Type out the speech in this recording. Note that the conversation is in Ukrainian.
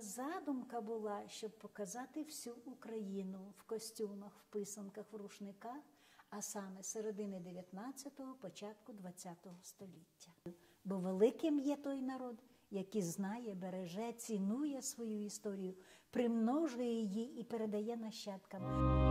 Задумка була, щоб показати всю Україну в костюмах, в писанках, в рушниках, а саме середини 19-го, початку 20-го століття. Бо великим є той народ, який знає, береже, цінує свою історію, примножує її і передає нащадкам.